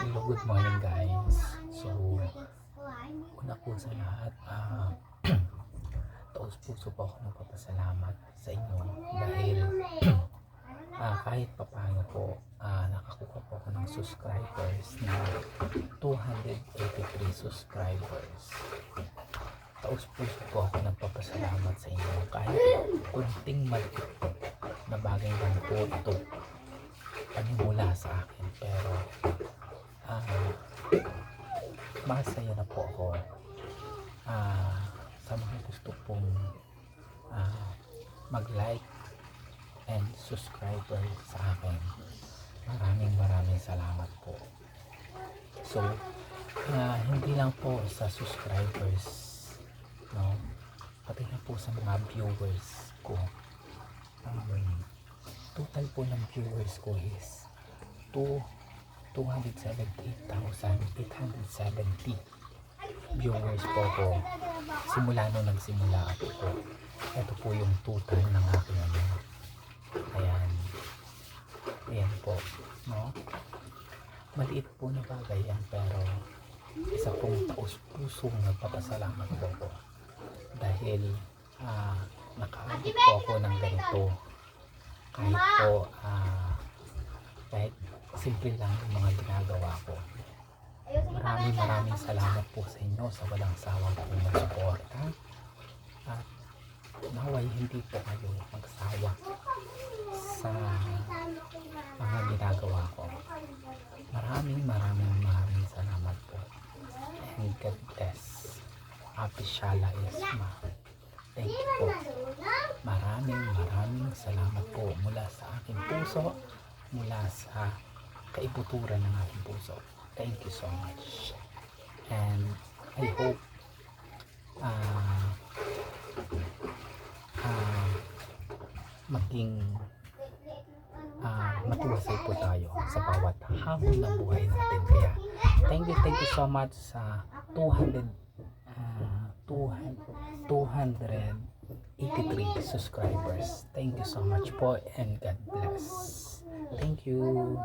Hello, good morning guys. So, una po sa lahat, ah, taos puso po ako nagpapasalamat sa inyo dahil ah, kahit papaano po, ah, nakakuha po ako ng subscribers na 283 subscribers. Taos puso po ako nagpapasalamat sa inyo kahit kunting maliit na bagay lang po ito panimula sa akin pero ah masaya na po ako. Ah sa mga gusto pong ah mag-like and subscriber sa akin maraming maraming salamat po. So ah, hindi lang po sa subscribers no? Pati na po sa mga viewers ko. Um, total po ng viewers ko is 2 278,870 viewers po ko simula nung nagsimula ako po ito po yung total ng aking ano. Ayan. Ayan po no? Maliit po na bagay yan pero isa pong taos pusong nagpapasalamat po ko dahil ah, nakaabot po ako ng ganito. Kahit po ah, kahit simple lang yung mga ginagawa ko. Maraming maraming salamat po sa inyo sa walang sawang pong suporta at naway hindi po kayo magsawa sa mga ginagawa ko. Maraming maraming maraming salamat po. And God bless. Happy Shala Isma thank you po. Maraming maraming salamat po mula sa aking puso, mula sa kaibuturan ng aking puso. Thank you so much. And I hope ah ah maging ah matuwasay po tayo sa bawat hamon ng buhay natin. Kaya thank you, thank you so much sa 200 ah 200 283 subscribers. Thank you so much po and God bless. Thank you.